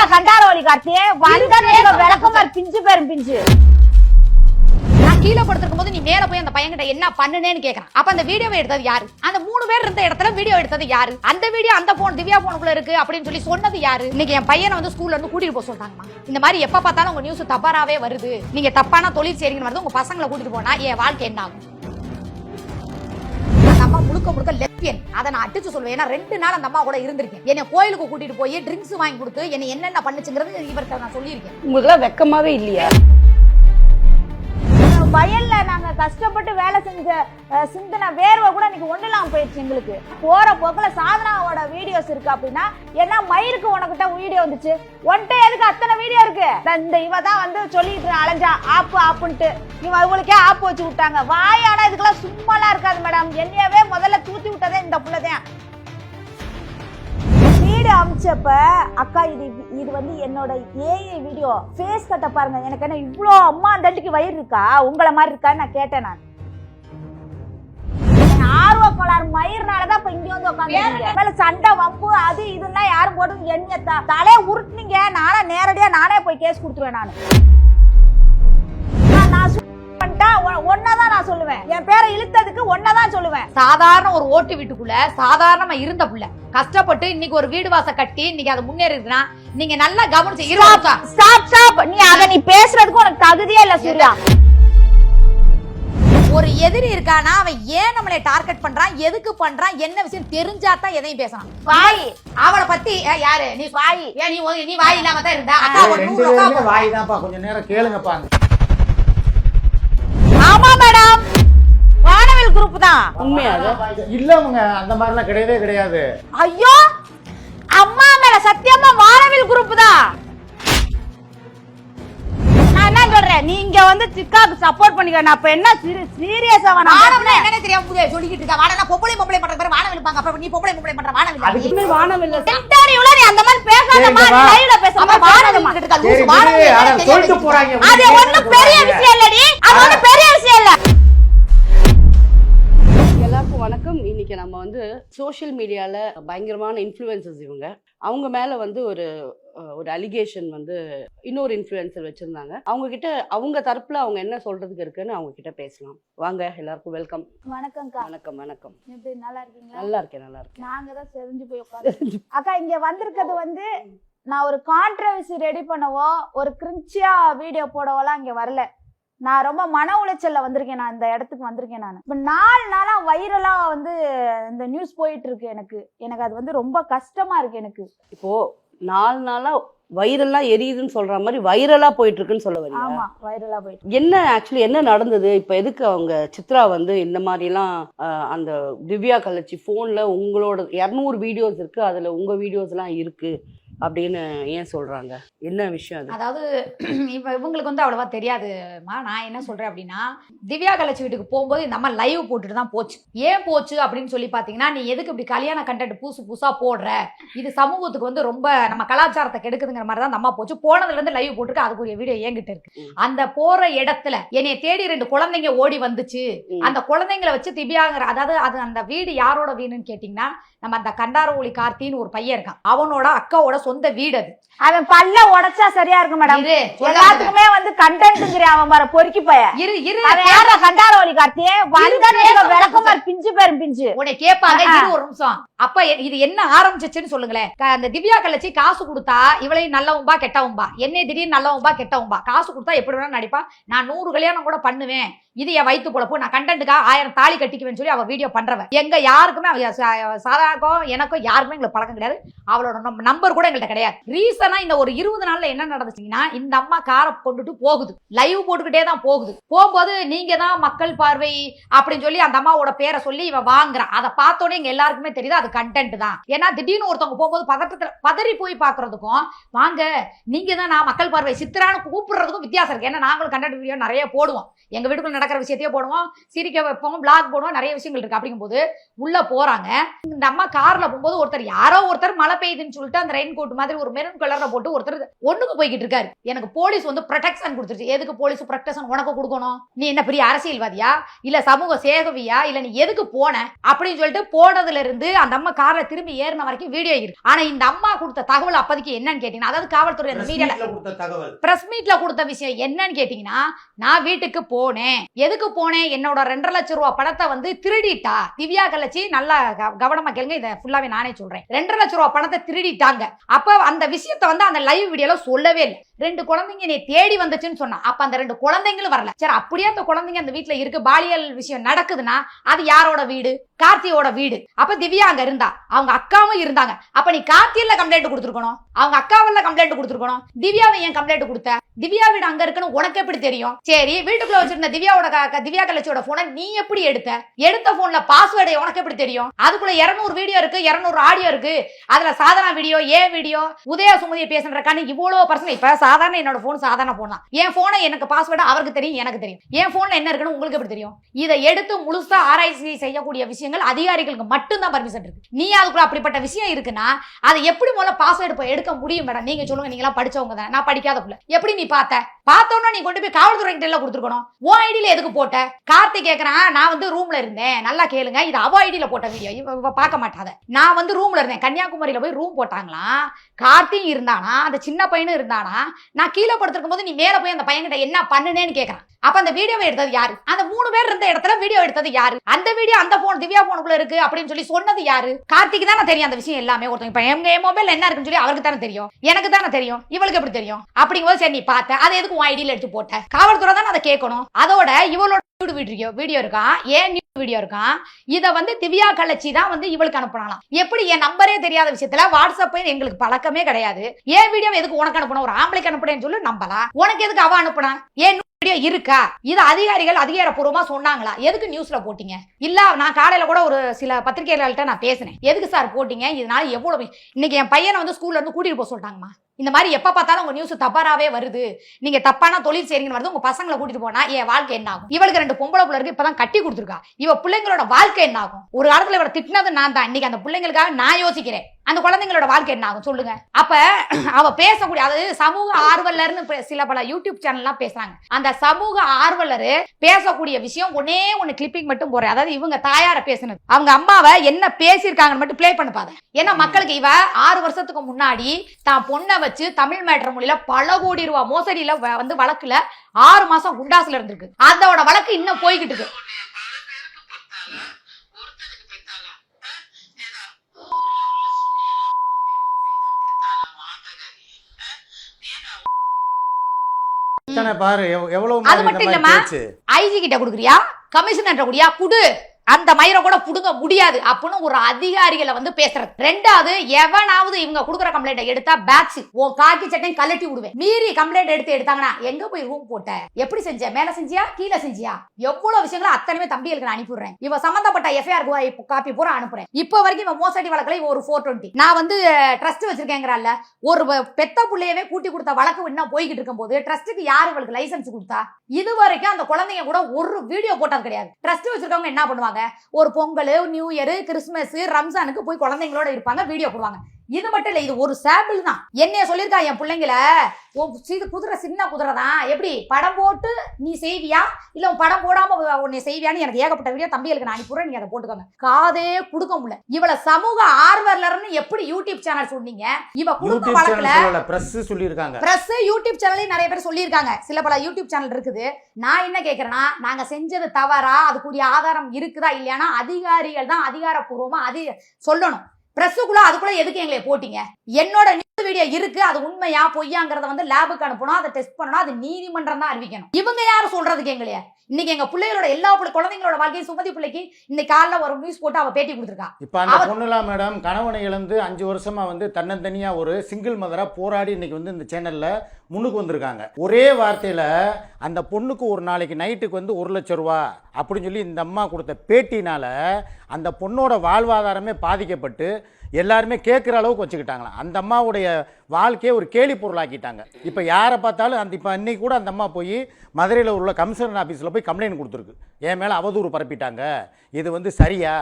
பேர கண்டாரோலி கார்த்தியே வந்த விளக்கமார் பிஞ்சு பேரும் பிஞ்சு. நான் கீழே படுத்திருக்கும் போது நீ மேல போய் அந்த பையன்கிட்ட என்ன பண்ணுனேன்னு கேக்குறான். அப்ப அந்த வீடியோவை எடுத்தது யாரு? அந்த மூணு பேர் இருந்த இடத்துல வீடியோ எடுத்தது யாரு? அந்த வீடியோ அந்த போன் திவ்யா போனுக்குள்ள இருக்கு அப்படின்னு சொல்லி சொன்னது யாரு? இன்னைக்கு என் பையனை வந்து ஸ்கூல்ல இருந்து கூட்டிட்டு போக சொல்றாங்கம்மா. இந்த மாதிரி எப்ப பார்த்தாலும் உங்க நியூஸ் தவறாவே வருது. நீங்க தப்பான தொழில் செய்றீங்கன்னு வருது. உங்க பசங்களை கூட்டிட்டு போனா என் வாழ்க்கை என்ன ஆகும்? முழுக்க முழுக்க லெப்பியன் அதை நான் அடிச்சு சொல்லுவேன் ஏன்னா ரெண்டு நாள் அந்த அம்மா கூட இருந்திருக்கேன். என்னை கோயிலுக்கு கூட்டிட்டு போய் ட்ரிங்க்ஸ் வாங்கி கொடுத்து என்னை என்னென்ன பண்ணுச்சுங்கிறது இவர்கிட்ட நான் சொல்லியிருக்கேன். உங்களுக்கு வெக்கமாவே இல்லையா? வயல்ல நாங்க கஷ்டப்பட்டு வேலை செஞ்ச சிந்தன சிந்தின வேர்வை கூட இன்னைக்கு ஒண்ணுலாம் போயிடுச்சு எங்களுக்கு. போற போக்குல சாதனாவோட வீடியோஸ் இருக்கு அப்படின்னா என்ன மயிருக்கு உனக்கிட்ட வீடியோ வந்துச்சு. ஒன்ட்ட எதுக்கு அத்தனை வீடியோ இருக்கு? இந்த இவ தான் வந்து சொல்லிட்டு அலைஞ்சா ஆப்பு ஆப்புன்ட்டு. இவ அவங்களுக்கே ஆப்பு வச்சு விட்டாங்க. வாயானா இதுக்கெல்லாம் சும்மாலாம் இருக்காது மேடம் என்னையவே முதல்ல தூத்தி விட்டதே இந்த புள்ளதான். வீடு அமிச்சப்ப அக்கா இது இது வந்து என்னோட ஏஐ வீடியோ ஃபேஸ் கட்ட பாருங்க. எனக்கு என்ன இவ்வளோ அம்மா தண்டிக்கு வயிறு இருக்கா? உங்களை மாதிரி இருக்கான்னு நான் கேட்டேன் நான். ஆர்வ கோளாறு மயிர்னாலதான் இப்ப இங்க வந்து உட்காந்து மேல சண்டை வம்பு அது இதெல்லாம் யாரும் போட்டு எண்ணெய் தலையை உருட்டுனீங்க. நானே நேரடியா நானே போய் கேஸ் கொடுத்துருவேன் நான். ஒ- ஒன்னதான் நான் சொல்லுவேன். என் பேரை இழுத்ததுக்கு ஒன்னதான் சொல்லுவேன். சாதாரண ஒரு ஓட்டு வீட்டுக்குள்ள சாதாரணமா இருந்த புள்ள கஷ்டப்பட்டு இன்னைக்கு ஒரு வீடு வாச கட்டி இன்னைக்கு அது முன்னேறிதுன்னா நீங்க நல்லா கவனிச்சு ஸ்டாப் ஸ்டாப் நீ அத நீ பேசுறதுக்கு உனக்கு தகுதியே இல்ல சூர்யா. ஒரு எதிரி இருக்கானா அவன் ஏன் நம்மளை டார்கெட் பண்றான் எதுக்கு பண்றான் என்ன விஷயம் தெரிஞ்சா தான் எதையும் பேசலாம். வாய். அவளை பத்தி ஏ, யாரு? நீ வாய். நீ நீ வாய் இல்லாம தான் இருந்தா. அக்கா வாய் தான்ப்பா. கொஞ்சம் நேரம் கேளுங்கப்பா. மேடம். வானவில் குரூப் தான். உண்மையா இல்லவங்க அந்த மாதிரிலாம் கிடையவே கிடையாது. ஐயோ அம்மா மேல சத்தியமா வானவில் குரூப் தான். சொல்றேன் நீங்க வந்து சிக்காக்கு சப்போர்ட் பண்ணிக்க. நான் இப்ப என்ன சீரியஸா வானவனா என்னன்னு தெரியாம புதிய சொல்லிக்கிட்டு இருக்கா. வாடனா பொம்பளை பொம்பளை பண்ற பேர் வானவில் இருப்பாங்க அப்புறம் நீ பொம்பளை பொம்பளை பண்ற வானவில் அதுக்கு இனிமே வானம் இல்ல. இன்டர்வியூல நீ அந்த மாதிரி பேசாதமா சரிங்கம்மா. லைவ்ல பேசாம வானவில் இருக்கா. லூசு தெரியாம சொல்லிட்டு போறாங்க. அது ஒண்ணும் பெரிய விஷயம் இல்லடி. அது ஒண்ணும் பெரிய விஷயம் இல்ல. வணக்கம் இன்னைக்கு நம்ம வந்து சோஷியல் மீடியால பயங்கரமான இன்ஃப்ளூயன்சஸ் இவங்க. அவங்க மேல வந்து ஒரு ஒரு அலிகேஷன் வந்து இன்னொரு இன்ஃப்ளூயன்சர் வச்சிருந்தாங்க. அவங்க கிட்ட அவங்க தரப்புல அவங்க என்ன சொல்றதுக்கு இருக்குன்னு அவங்க கிட்ட பேசலாம். வாங்க எல்லாருக்கும் வெல்கம் வணக்கம் வணக்கம். எப்படி நல்லா இருக்கீங்களா? நல்லா இருக்கேன் நல்லா இருக்கேன். நாங்க தான் செறிஞ்சு போய் உட்காந்து அக்கா இங்க வந்திருக்கிறது வந்து நான் ஒரு கான்ட்ரவர்சி ரெடி பண்ணவோ ஒரு கிரிஞ்சியா வீடியோ போடவோலாம் இங்க வரல. நான் ரொம்ப மன உளைச்சல்ல வந்திருக்கேன் நான் இந்த இடத்துக்கு வந்திருக்கேன் நான். இப்ப நாலு நாளா வைரலா வந்து இந்த நியூஸ் போயிட்டு இருக்கு எனக்கு. எனக்கு அது வந்து ரொம்ப கஷ்டமா இருக்கு எனக்கு. இப்போ நாலு நாளா வைரலா எரியுதுன்னு சொல்ற மாதிரி வைரலா போயிட்டு இருக்குன்னு சொல்ல வரீங்க ஆமா வைரலா போயிட்டு என்ன ஆக்சுவலி என்ன நடந்தது? இப்போ எதுக்கு அவங்க சித்ரா வந்து இந்த மாதிரிலாம் அஹ், அந்த திவ்யா கலச்சி ஃபோனில் உங்களோட இரநூறு வீடியோஸ் இருக்கு அதில் உங்கள் வீடியோஸ்லாம் இருக்கு. அப்படின்னு ஏன் சொல்றாங்க? என்ன விஷயம் அது? அதாவது இப்ப இவங்களுக்கு வந்து அவ்வளவா தெரியாதுமா. நான் என்ன சொல்றேன் அப்படின்னா திவ்யா கலச்சி வீட்டுக்கு போகும்போது இந்த அம்மா லைவ் போட்டுட்டு தான் போச்சு. ஏன் போச்சு அப்படின்னு சொல்லி பாத்தீங்கன்னா நீ எதுக்கு இப்படி கல்யாண கண்டென்ட் புதுசு புதுசா போடுற? இது சமூகத்துக்கு வந்து ரொம்ப நம்ம கலாச்சாரத்தை கெடுக்குதுங்கிற மாதிரி தான் அம்மா போச்சு. போனதுல இருந்து லைவ் போட்டுருக்கு அதுக்குரிய வீடியோ என்கிட்ட இருக்கு. அந்த போற இடத்துல என்னைய தேடி ரெண்டு குழந்தைங்க ஓடி வந்துச்சு. அந்த குழந்தைங்களை வச்சு திவ்யாங்கிற அதாவது அது அந்த வீடு யாரோட வீடுன்னு கேட்டிங்கன்னா நம்ம அந்த கண்டாரவொளி கார்த்தின்னு ஒரு பையன் இருக்கான். அவனோட அக்காவோட சொந்த வீடு அது. அவன் பல்ல உடைச்சா சரியா இருக்கும் மேடம். எல்லாத்துக்குமே வந்து கண்டென்ட்ங்கிற அவன் பாரு பொறுக்கி பைய இரு இரு அவன் யாரா கண்டாரோலி கார்த்தியே வந்த விளக்கமார் பிஞ்சு பேரும் பிஞ்சு. உன்னை கேட்பாங்க ஆஹா. இரு ஒரு நிமிஷம். அப்ப இது என்ன ஆரம்பிச்சிச்சுன்னு சொல்லுங்களேன். அந்த திவ்யா கள்ளச்சி காசு கொடுத்தா இவளையும் நல்லவன்பா கெட்டவன்பா என்னை திடீர்னு நல்லவன்பா கெட்டவன்பா காசு கொடுத்தா எப்படி வேணா நடிப்பா நான் நூறு கல்யாணம் கூட பண்ணுவேன். இது என் வயித்து பொழப்பு நான் கண்டென்ட்டுக்கா ஆயிரம் தாலி கட்டிக்குவேன்னு சொல்லி அவ வீடியோ பண்றவ. எங்க யாருக்குமே அவ சா- எனக்கோ எனக்கும் யாருக்குமே எங்களுக்கு பழக்கம் கிடையாது. அவளோட நம்பர் கூட எங்கள்கிட்ட கிடையாது. ரீசனா இந்த ஒரு இருபது நாள்ல என்ன நடந்துச்சுங்கன்னா இந்த அம்மா காரை கொண்டுட்டு போகுது. லைவ் போட்டுக்கிட்டே தான் போகுது. போகும்போது நீங்க தான் மக்கள் பார்வை அப்படின்னு சொல்லி அந்த அம்மாவோட பேரை சொல்லி இவன் வாங்குறான். அதை பார்த்தோன்னே எங்க எல்லாருக்குமே தெரியுது அது கண்டென்ட் தான். ஏன்னா திடீர்னு ஒருத்தவங்க போகும்போது பதட்டத்தில் பதறி போய் பாக்குறதுக்கும் வாங்க நீங்க தான் நான் மக்கள் பார்வை சித்திரான்னு கூப்பிடுறதுக்கும் வித்தியாசம் இருக்கு. ஏன்னா நாங்களும் கண்டென்ட் வீடியோ நிறைய போடுவோம். எங்க வீட்டுக்குள்ள நடக்கிற விஷயத்தையே போடுவோம் சிரிக்க வைப்போம் பிளாக் போடுவோம் நிறைய விஷயங்கள் இருக்கு. அப்படிங்கும்போது உள்ள போறாங்க. இந்த அம்மா கார்ல போகும்போது ஒருத்தர் யாரோ ஒருத்தர் மழை பெய்யுதுன்னு சொல்லிட்டு அந்த ரெயின் கோட் மாதிரி ஒரு மெரூன் கலர்ல போட்டு ஒருத்தர் ஒண்ணுக்கு போய்கிட்டு இருக்காரு. எனக்கு போலீஸ் வந்து ப்ரொடெக்ஷன் கொடுத்துருச்சு. எதுக்கு போலீஸ் ப்ரொடெக்ஷன் உனக்கு கொடுக்கணும்? நீ என்ன பெரிய அரசியல்வாதியா? இல்ல சமூக சேகவியா? இல்ல நீ எதுக்கு போன? அப்படின்னு சொல்லிட்டு போனதுல இருந்து அந்த அம்மா கார்ல திரும்பி ஏறின வரைக்கும் வீடியோ இருக்கு. ஆனா இந்த அம்மா கொடுத்த தகவல் அப்போதைக்கு என்னன்னு கேட்டீங்கன்னா அதாவது காவல்துறை அந்த மீடியால பிரஸ் மீட்ல கொடுத்த விஷயம் என்னன்னு கேட்டீங்கன்னா நான் வீட்டுக்கு போனேன். எதுக்கு போனேன்? என்னோட ரெண்டரை லட்சம் ரூபாய் பணத்தை வந்து திருடிட்டா? திவ்யா கலச்சி நல்லா கவனமா கேளுங்க இதை ஃபுல்லாவே நானே சொல்றேன். ரெண்டரை லட்சம் ரூபா பணத்தை திருடிட்டாங்க. அப்ப அந்த விஷயத்த வந்து அந்த லைவ் வீடியோல சொல்லவே இல்லை. ரெண்டு குழந்தைங்க என்னை தேடி வந்துச்சுன்னு சொன்னா. அப்ப அந்த ரெண்டு குழந்தைங்களும் வரல. சரி அப்படியே அந்த குழந்தைங்க அந்த வீட்ல இருக்கு. பாலியல் விஷயம் நடக்குதுன்னா அது யாரோட வீடு? கார்த்தியோட வீடு. அப்ப திவ்யா அங்க இருந்தா. அவங்க அக்காவும் இருந்தாங்க. அப்ப நீ கார்த்தியில கம்ப்ளைண்ட் கொடுத்துருக்கணும். அவங்க அக்காவில கம்ப்ளைண்ட் கொடுத்துருக்கணும். திவ்யாவை ஏன் கம்ப்ளைண்ட் கொடுத்த? திவ்யா வீடு அங்க இருக்குன்னு உனக்கு எப்படி தெரியும்? சரி வீட்டுக்குள்ள வச்சிருந்த திவ்யாவோட திவ்யா கலச்சியோட போனை நீ எப்படி எடுத்த? எடுத்த போன்ல பாஸ்வேர்டு உனக்கு எப்படி தெரியும்? அதுக்குள்ள 200 வீடியோ இருக்கு 200 ஆடியோ இருக்கு. அதுல சாதனா வீடியோ ஏ வீடியோ உதய சுமதியை பேசுறக்கான இவ்வளவு பர்சன் இப்ப சாதாரண என்னோட போன் சாதாரண போன் தான். என் போனை எனக்கு பாஸ்வேர்டு அவருக்கு தெரியும் எனக்கு தெரியும். என் போன்ல என்ன இருக்குன்னு உங்களுக்கு எப்படி தெரியும்? இதை எடுத்து முழுசா ஆராய்ச்சி செய்யக்கூடிய விஷயங்கள் அதிகாரிகளுக்கு மட்டும்தான் பர்மிஷன் இருக்கு. நீ அதுக்குள்ள அப்படிப்பட்ட விஷயம் இருக்குன்னா அதை எப்படி முதல்ல பாஸ்வேர்டு எடுக்க முடியும் மேடம் நீங்க சொல்லுங்க நீங்களா படிச்சவங்க தான். நான் படிக்காத பிள்ளை எப்படி நீ பார்த்த? பார்த்தோன்னா நீ கொண்டு போய் காவல்துறை கிட்ட எல்லாம் கொடுத்துருக்கணும். உன் ஐடியில எதுக்கு போட்ட? கார்த்திக் கேட்கறான் நான் வந்து ரூம்ல இருந்தேன். நல்லா கேளுங்க இது அவ ஐடியில போட்ட வீடியோ இவ பார்க்க மாட்டாத. நான் வந்து ரூம்ல இருந்தேன். கன்னியாகுமரியில போய் ரூம் போட்டாங்களாம். கார்த்தியும் இருந்தானா? அந்த சின்ன பையனும் இருந்தானா? நான் கீழே படுத்திருக்கும் போது நீ மேல போய் அந்த பையன்கிட்ட என்ன பண்ணுனேன்னு கேட்கறான் அப்ப அந்த வீடியோவை எடுத்தது யாரு? அந்த மூணு பேர் இருந்த இடத்துல வீடியோ எடுத்தது யாரு? அந்த வீடியோ அந்த போன் திவ்யா போனுக்குள்ள இருக்கு அப்படின்னு சொல்லி சொன்னது யாரு? கார்த்திக் தானே தெரியும் அந்த விஷயம் எல்லாமே. ஒருத்தங்க இப்ப எங்க மொபைல் என்ன இருக்குன்னு சொல்லி அவருக்கு தானே தெரியும். எனக்கு தானே தெரியும். இவளுக்கு எப்படி தெரியும்? அப்படிங்கும்போது சரி நீ பார்த்த. அதை எதுக்கு உன் ஐடியில எடுத்து போட்ட? காவல்துறை தானே அதை கேட்கணும். அதோட இவளோட வீடியோ வீடியோ இருக்கான் ஏன் வீடியோ இருக்கான் இதை வந்து திவ்யா கலச்சி தான் வந்து இவளுக்கு அனுப்புனாலாம் எப்படி என் நம்பரே தெரியாத விஷயத்துல வாட்ஸ்அப் எங்களுக்கு பழக்கமே கிடையாது. ஏன் வீடியோ எதுக்கு உனக்கு அனுப்பணும்? ஒரு ஆம்பளைக்கு அனுப்புனேன்னு சொல்லி நம்பலாம். உனக்கு எதுக்கு அவ அனுப்புனா? ஏன் இருக்கா? இது அதிகாரிகள் அதிகாரப்பூர்வமா சொன்னாங்களா? எதுக்கு நியூஸ்ல போட்டீங்க? இல்ல நான் காலையில கூட ஒரு சில பத்திரிகையாளர்கள்ட்ட நான் பேசினேன். எதுக்கு சார் போட்டீங்க? இதனால எவ்வளவு இன்னைக்கு என் பையனை வந்து ஸ்கூல்ல இருந்து கூட்டிட்டு போக சொல்லிட்டாங்கம்மா. இந்த மாதிரி எப்ப பார்த்தாலும் உங்க நியூஸ் தப்பாராவே வருது. நீங்க தப்பான தொழில் செய்றீங்கன்னு வருது உங்க பசங்களை கூட்டிட்டு போனா என் வாழ்க்கை என்ன ஆகும்? இவளுக்கு ரெண்டு பொம்பளை பிள்ளைக்கு இருக்கு இப்பதான் கட்டி கொடுத்துருக்கா. இவ பிள்ளைங்களோட வாழ்க்கை என்ன ஆகும்? ஒரு காலத்துல இவளை திட்டினது நான் தான். இன்னைக்கு அந்த பிள்ளைங்களுக்காக நான் யோசிக்கிறேன். அந்த குழந்தைங்களோட வாழ்க்கை என்ன ஆகும் சொல்லுங்க. அப்ப அவ பேசக்கூடிய அதாவது சமூக ஆர்வலர்னு பே- சில பல யூடியூப் சேனல்லாம் பேசுறாங்க. அந்த சமூக ஆர்வலர் பேசக்கூடிய விஷயம் ஒன்னே ஒன்னு கிளிப்பிங் மட்டும் போறேன் அதாவது இவங்க தாயார பேசுனது. அவங்க அம்மாவை என்ன பேசியிருக்காங்கன்னு மட்டும் ப்ளே பண்ண பாத ஏன்னா மக்களுக்கு இவ ஆறு வருஷத்துக்கு முன்னாடி தான் பொண்ணை வச்சு தமிழ் மேட்ரு மொழியில பல கோடி ரூபாய் மோசடியில வந்து வழக்குல ஆறு மாசம் குண்டாசுல இருந்திருக்கு. அதோட வழக்கு இன்னும் போய்கிட்டு இருக்கு. பாரு எவ்- எவ்வளவு அது மட்டும். பேச்சு? ஐஜி கிட்ட கொடுக்குறியா? கமிஷனர் குடியா குடு. அந்த மயிரை கூட பிடுங்க முடியாது அப்படின்னு ஒரு அதிகாரிகளை வந்து பேசுறது. ரெண்டாவது எவனாவது இவங்க கொடுக்குற கம்ப்ளைண்ட் எடுத்தா பேட்ச் உன் காக்கி சட்டையும் கழட்டி விடுவேன். மீறி கம்ப்ளைண்ட் எடுத்து எடுத்தாங்கன்னா எங்க போய் ரூம் போட்ட? எப்படி செஞ்ச? மேல செஞ்சியா? கீழே செஞ்சியா? எவ்வளவு விஷயங்களும் அத்தனையுமே தம்பிகளுக்கு நான் அனுப்பிடுறேன் இவ சம்பந்தப்பட்ட எஃப்ஐஆர் காப்பி பூரா அனுப்புறேன். இப்போ வரைக்கும் இவன் மோசடி வழக்குல ஒரு ஃபோர் டுவெண்ட்டி நான் வந்து ட்ரஸ்ட் வச்சிருக்கேங்கிறால ஒரு பெத்த பிள்ளையவே கூட்டி கொடுத்த வழக்கு இன்னும் போய்கிட்டு இருக்கும் போது ட்ரஸ்ட்டுக்கு யார் இவளுக்கு லைசன்ஸ் கொடுத்தா? இது வரைக்கும் அந்த குழந்தைங்க கூட ஒரு வீடியோ போட்டது கிடையாது. ட்ரஸ்ட் வச்சிருக்கவங்க என்ன பண்ணுவாங்க? ஒரு பொங்கல் நியூ இயர் கிறிஸ்மஸ் ரம்ஜானுக்கு போய் குழந்தைங்களோட இருப்பாங்க வீடியோ போடுவாங்க. இது மட்டும் இல்ல இது ஒரு சாம்பிள் தான். என்னைய சொல்லியிருக்கா என் பிள்ளைங்கள? சி- குதிரை சின்ன குதிரை தான். எப்படி? படம் போட்டு நீ செய்வியா? இல்ல உன் படம் போடாம உன்னை செய்வியான்னு எனக்கு ஏகப்பட்ட வீடியோ தம்பிகளுக்கு நான் அனுப்பிடுறேன் நீங்க அதை போட்டுக்கோங்க. காதே கொடுக்க முடியல. இவள சமூக ஆர்வலர்னு எப்படி யூடியூப் சேனல் சொன்னீங்க? இவ குடும்ப வழக்குல பிரஸ் சொல்லியிருக்காங்க. பிரஸ் யூடியூப் சேனல்லையும் நிறைய பேர் சொல்லியிருக்காங்க. சில பல யூடியூப் சேனல் இருக்குது. நான் என்ன கேட்கறேன்னா நாங்க செஞ்சது தவறா அதுக்குரிய ஆதாரம் இருக்குதா இல்லையானா அதிகாரிகள் தான் அதிகாரப்பூர்வமா அது சொல்லணும். பிரஸ்ஸுக்குள்ள அதுக்குள்ள எதுக்கு எங்களை போட்டீங்க? என்னோட வீடியோ இருக்கு அது உண்மையா பொய்யாங்கிறத வந்து லேபுக்கு அனுப்பணும். அதை டெஸ்ட் பண்ணணும். அது நீதிமன்றம் தான் அறிவிக்கணும். இவங்க யாரும் சொல்றதுக்கு எங்களைய? இன்னைக்கு எங்க பிள்ளைகளோட எல்லா பிள்ளை குழந்தைங்களோட வாழ்க்கையும் சுமதி பிள்ளைக்கு இன்னைக்கு காலைல ஒரு நியூஸ் போட்டு அவ பேட்டி கொடுத்துருக்கா. இப்ப அந்த பொண்ணுலாம் மேடம் கணவனை இழந்து அஞ்சு வருஷமா வந்து தன்னந்தனியா ஒரு சிங்கிள் மதரா போராடி இன்னைக்கு வந்து இந்த சேனல்ல முன்னுக்கு வந்திருக்காங்க. ஒரே வார்த்தையில அந்த பொண்ணுக்கு ஒரு நாளைக்கு நைட்டுக்கு வந்து ஒரு லட்ச ரூபா அப்படின்னு சொல்லி இந்த அம்மா கொடுத்த பேட்டினால அந்த பொண்ணோட வாழ்வாதாரமே பாதிக்கப்பட்டு எல்லாருமே கேட்குற அளவுக்கு வச்சுக்கிட்டாங்களாம். அந்த அம்மாவுடைய வாழ்க்கையை ஒரு கேலி பொருளாக்கிட்டாங்க. இப்போ யாரை பார்த்தாலும் அந்த இப்போ இன்னைக்கு கூட அந்த அம்மா போய் மதுரையில் உள்ள கமிஷனர் ஆஃபீஸில் போய் கம்ப்ளைண்ட் கொடுத்துருக்கு. என் மேலே அவதூறு பரப்பிட்டாங்க. இது வந்து சரியா?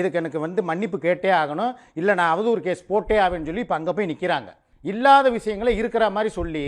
இதுக்கு எனக்கு வந்து மன்னிப்பு கேட்டே ஆகணும். இல்லை நான் அவதூறு கேஸ் போட்டே ஆவேன்னு சொல்லி இப்போ அங்கே போய் நிற்கிறாங்க இல்லாத விஷயங்களை இருக்கிற மாதிரி சொல்லி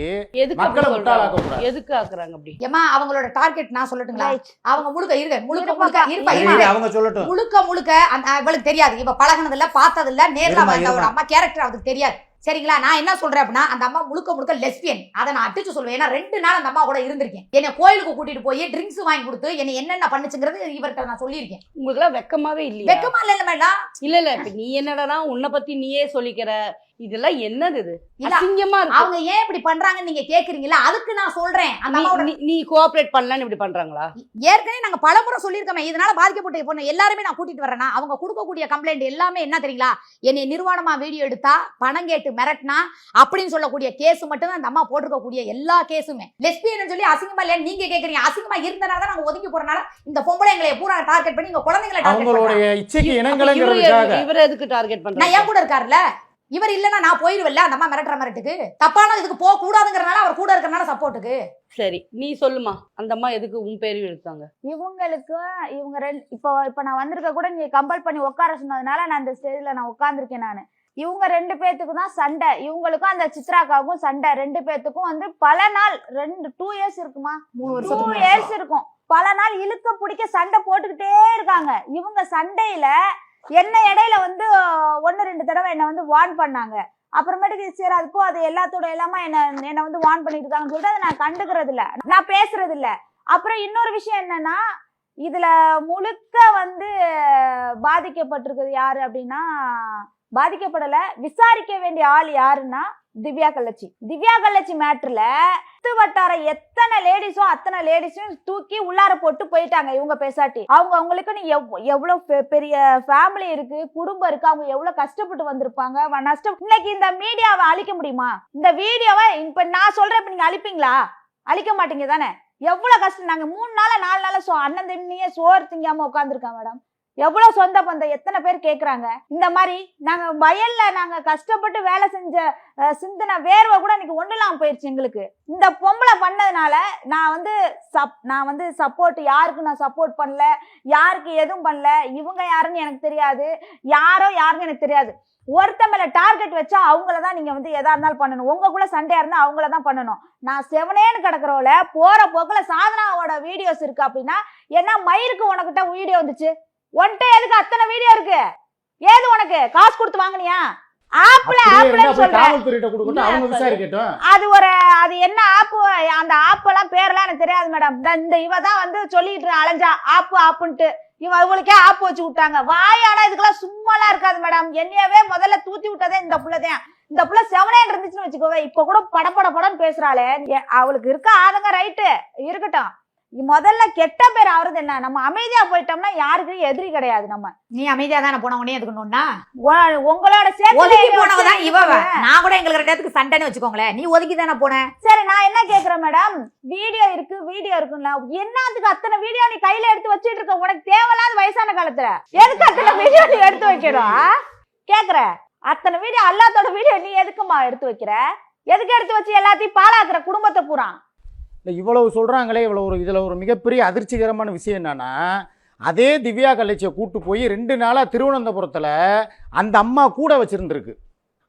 மக்களை முட்டாளாக்க? கூடாது. எதுக்கு ஆக்குறாங்க அப்படி? ஏமா அவங்களோட டார்கெட் நான் சொல்லட்டுங்களா. அவங்க முழுக்க இருக்க முழுக்க முழுக்க இருப்பா. இரு, இருப்பா. இரு, அவங்க சொல்லட்டும். முழுக்க முழுக்க அந்த இவளுக்கு தெரியாது. இவ பழகுனது இல்ல பார்த்தது இல்ல நேர்ல இருமா, வந்த ஒரு இருமா. அம்மா கேரக்டர் அவளுக்கு தெரியாது. சரிங்களா? நான் என்ன சொல்றேன் அப்படின்னா அந்த அம்மா முழுக்க முழுக்க லெஸ்பியன் அதை நான் அடிச்சு சொல்லுவேன் ஏன்னா ரெண்டு நாள் அந்த அம்மா கூட இருந்திருக்கேன். என்னை கோயிலுக்கு கூட்டிட்டு போய் ட்ரிங்க்ஸ் வாங்கி கொடுத்து என்னை என்னென்ன பண்ணுச்சுங்கிறது இவர்கிட்ட நான் சொல்லியிருக்கேன். உங்களுக்கு எல்லாம் வெக்கமாவே இல்லையா? வெக்கமா இல்ல மேடம் இல்ல இல்ல இப்ப நீ என்னடா உன்னை பத்தி நீயே சொல்லிக்கிற? இதெல்லாம் என்னது இது? இல்ல, அசிங்கமா இருக்கு. அவங்க ஏன் இப்படி பண்றாங்கன்னு நீங்க கேக்குறீங்களா? அதுக்கு நான் சொல்றேன். அந்த நீ- அம்மாவோட நீ- நீ கோஆபரேட் பண்ணலன்னு இப்படி பண்றாங்களா? ஏற்கனவே நாங்க பலமுறை சொல்லியிருக்கோமே இதனால பாதிக்கப்பட்ட பொண்ணு எல்லாருமே நான் கூட்டிட்டு வரேன்னா அவங்க கொடுக்கக்கூடிய கம்ப்ளைண்ட் எல்லாமே என்ன தெரியுங்களா? என்னை நிர்வாணமா வீடியோ எடுத்தா பணம் கேட்டு மிரட்டினா அப்படின்னு சொல்லக்கூடிய கேஸ் மட்டும் தான் அந்த அம்மா போட்டிருக்கக்கூடிய எல்லா கேஸுமே லெஸ்பியன் சொல்லி அசிங்கமா இல்லையா நீங்க கேக்குறீங்க. அசிங்கமா இருந்தனால தான் நாங்க ஒதுங்கி போறனால இந்த பொம்பளை எங்களை பூரா டார்கெட் பண்ணி உங்க குழந்தைங்களை டார்கெட் இவரு எதுக்கு டார்கெட் நான் பண்றாங்க என் கூட இருக்காருல்ல? இவர் இல்லைன்னா நான் போயிருவேன்ல அந்த அம்மா மிரட்டுற மிரட்டுக்கு? தப்பான இதுக்கு போக கூடாதுங்கிறனால அவர் கூட இருக்கறனால சப்போர்ட்டுக்கு? சரி நீ சொல்லுமா. அந்த அம்மா எதுக்கு உன் பேரையும் எடுத்தாங்க? இவங்களுக்கு இவங்க ரெண்டு இப்போ இப்போ நான் வந்திருக்க கூட நீங்க கம்பல் பண்ணி உட்கார சொன்னதுனால நான் இந்த ஸ்டேஜ்ல நான் உட்கார்ந்திருக்கேன் நான். இவங்க ரெண்டு பேத்துக்கு தான் சண்டை. இவங்களுக்கும் அந்த சித்ராக்காவுக்கும் சண்டை. ரெண்டு பேத்துக்கும் வந்து பல நாள் ரெண்டு டூ இயர்ஸ் இருக்குமா? மூணு டூ வருஷத்துக்கு முன்னாடி. இயர்ஸ் இருக்கும். பல நாள் இழுக்க பிடிக்க சண்டை போட்டுக்கிட்டே இருக்காங்க. இவங்க சண்டையில என்ன இடையில வந்து ஒன்று ரெண்டு தடவை என்னை வந்து வார்ன் பண்ணாங்க. அப்புறமேட்டுக்கு சரி அதுப்போ அது எல்லாத்தோட எல்லாமே என்ன என்னை வந்து வார்ன் பண்ணிட்டு இருக்காங்கன்னு சொல்லிட்டு அதை நான் கண்டுக்கிறது இல்லை நான் பேசுறது இல்லை அப்புறம் இன்னொரு விஷயம் என்னன்னா இதுல முழுக்க வந்து பாதிக்கப்பட்டிருக்கிறது யாரு அப்படின்னா பாதிக்கப்படலை விசாரிக்க வேண்டிய ஆள் யாருன்னா திவ்யா கல்லட்சி திவ்யா கல்லட்சி மேட்ருல சுத்து வட்டார எத்தனை லேடிஸும் அத்தனை லேடிஸும் தூக்கி உள்ளார போட்டு போயிட்டாங்க இவங்க பேசாட்டி. அவங்க அவங்களுக்கு நீ எவ்- எவ்வளவு பெ- பெரிய ஃபேமிலி இருக்கு குடும்பம் இருக்கு அவங்க எவ்வளவு கஷ்டப்பட்டு வந்திருப்பாங்க நஷ்டம். இன்னைக்கு இந்த மீடியாவை அழிக்க முடியுமா? இந்த வீடியோவை இப்ப நான் சொல்றேன் இப்ப நீங்க அழிப்பீங்களா? அழிக்க மாட்டீங்க தானே? எவ்வளவு கஷ்டம். நாங்க மூணு நாள் நாலு நாள் சோ அண்ணன் தண்ணியே சோறு திங்காம உட்காந்துருக்கோம் மேடம் எவ்வளவு சொந்த பந்தம்? எத்தனை பேர் கேட்குறாங்க இந்த மாதிரி நாங்க வயல்ல நாங்க கஷ்டப்பட்டு வேலை செஞ்ச அஹ், சிந்தின வேர்வை கூட இன்னைக்கு ஒன்றுலாம் போயிடுச்சு எங்களுக்கு. இந்த பொம்பளை பண்ணதுனால நான் வந்து சப் நான் வந்து சப்போர்ட் யாருக்கு நான் சப்போர்ட் பண்ணல? யாருக்கு எதுவும் பண்ணல? இவங்க யாருன்னு எனக்கு தெரியாது. யாரோ யாருன்னு எனக்கு தெரியாது. ஒருத்த மேல டார்கெட் வச்சா அவங்கள தான் நீங்க வந்து எதா இருந்தாலும் பண்ணணும். உங்களுக்குள்ள சண்டையா இருந்தா அவங்கள தான் பண்ணணும். நான் செவனேன்னு கிடக்குறவள போற போக்குல சாதனாவோட வீடியோஸ் இருக்கு அப்படின்னா என்ன மயிருக்கு உனக்கிட்ட வீடியோ வந்துச்சு. உன்கிட்ட எதுக்கு அத்தனை வீடியோ இருக்கு? ஏது உனக்கு? காசு கொடுத்து வாங்குனியா? ஆப்ல ஆப்ல சொல்றேன் அது ஒரு அது என்ன ஆப்பு? அந்த ஆப்பெல்லாம் பேர்லாம் எனக்கு தெரியாது மேடம் இந்த இவ தான் வந்து சொல்லிட்டு அலைஞ்சா ஆப்பு ஆப்புன்ட்டு. இவ இவளுக்கே ஆப்பு வச்சு விட்டாங்க. வாய் ஆனா இதுக்கெல்லாம் சும்மாலாம் இருக்காது மேடம் என்னையவே முதல்ல தூத்தி விட்டதே இந்த புள்ளதான் இந்த புள்ள செவனேன் இருந்துச்சுன்னு வச்சுக்கோவே இப்ப கூட படப்பட படன்னு பேசுறாளே அவளுக்கு இருக்க ஆதங்க ரைட்டு இருக்கட்டும். முதல்ல கெட்ட பேர் ஆவறது என்ன? நம்ம அமைதியா போயிட்டோம்னா யாருக்கும் எதிரி கிடையாது நம்ம. நீ அமைதியா தானே போன உடனே எதுக்கணும்னா உங்களோட ஒதுங்கி சேர்த்து போனவ தான் இவ நான் கூட எங்களுக்கு ரெண்டு பேத்துக்கு சண்டைன்னு வச்சுக்கோங்களேன். நீ ஒதுங்கி தானே போன? சரி நான் என்ன கேக்குறேன் மேடம் வீடியோ இருக்கு வீடியோ இருக்குல்ல என்னத்துக்கு அத்தனை வீடியோ நீ கையில எடுத்து வச்சிட்டு இருக்க? உனக்கு தேவையில்லாத வயசான காலத்துல. எதுக்கு அத்தனை வீடியோ நீ எடுத்து வைக்கணும் ஆ? கேக்குறேன் அத்தனை வீடியோ எல்லாத்தோட வீடியோ நீ எதுக்குமா எடுத்து வைக்கிற? எதுக்கு எடுத்து வச்சு எல்லாத்தையும் பாழாக்குற குடும்பத்தை பூரா? இல்லை இவ்வளவு சொல்கிறாங்களே இவ்வளோ ஒரு இதில் ஒரு மிகப்பெரிய அதிர்ச்சிகரமான விஷயம் என்னென்னா அதே திவ்யா கலைச்சியை கூட்டு போய் ரெண்டு நாளாக திருவனந்தபுரத்தில் அந்த அம்மா கூட வச்சுருந்துருக்கு.